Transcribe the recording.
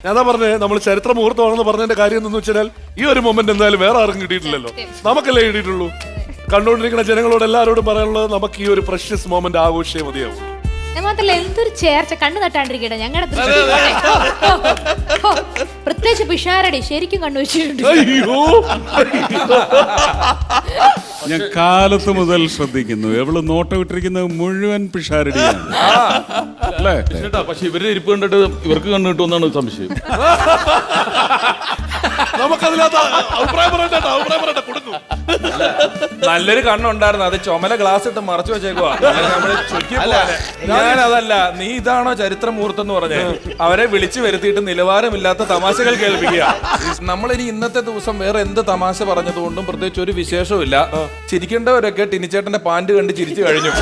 ഞാനാ പറഞ്ഞേ നമ്മൾ ചരിത്ര മുഹൂർത്തമാണെന്ന് പറഞ്ഞതിന്റെ കാര്യം എന്ന് വെച്ചാൽ ഈ ഒരു മൊമെന്റ് എന്തായാലും വേറെ ആർക്കും കിട്ടിയിട്ടില്ലല്ലോ. നമുക്കല്ലേ കിട്ടിയിട്ടുള്ളൂ? കണ്ടുകൊണ്ടിരിക്കുന്ന ജനങ്ങളോട് എല്ലാവരോടും പറയാനുള്ളത് നമുക്ക് ഈ ഒരു പ്രഷ്യസ് മൊമെന്റ് ആഘോഷിച്ചേ മതിയാവും മാത്രല്ല എന്തൊരു ചേർച്ച കണ്ണു തട്ടാണ്ടിരിക്കട്ടെ ഞങ്ങളുടെ പ്രത്യേകിച്ച് പിഷാരടി ശരിക്കും കണ്ണു വെച്ചിട്ടുണ്ട്. ഞാൻ കാലത്ത് മുതൽ ശ്രദ്ധിക്കുന്നു. എവൾ നോട്ടം ഇട്ടിരിക്കുന്നത് മുഴുവൻ പിഷാരടിയാണ്. അല്ലേ? പക്ഷെ ഇവരുടെ ഇരിപ്പ് കണ്ടിട്ട് ഇവർക്ക് കണ്ടിട്ടു കിട്ടുമെന്നാണ് സംശയം. നമുക്കതിനകത്ത് അഭിപ്രായം പറയട്ടെ അഭിപ്രായം പറയട്ടെ കൊടുക്കും. നല്ലൊരു കണ്ണുണ്ടായിരുന്നു. അത് ചുമല ഗ്ലാസ് ഇട്ട് മറച്ചു വെച്ചേക്കുവാ. നമ്മൾ. ഞാൻ അതല്ല നീ ഇതാണോ ചരിത്ര മുഹൂർത്തം എന്ന് പറഞ്ഞേ? അവരെ വിളിച്ചു വരുത്തിയിട്ട് നിലവാരമില്ലാത്ത തമാശകൾ കേൾപ്പിക്കുക. നമ്മളിനി ഇന്നത്തെ ദിവസം വേറെ എന്ത് തമാശ പറഞ്ഞതുകൊണ്ടും പ്രത്യേകിച്ച് ഒരു വിശേഷവും ഇല്ല ചിരിക്കേണ്ടവരൊക്കെ ടിനിച്ചേട്ടന്റെ പാന്റ് കണ്ട് ചിരിച്ചു കഴിഞ്ഞു.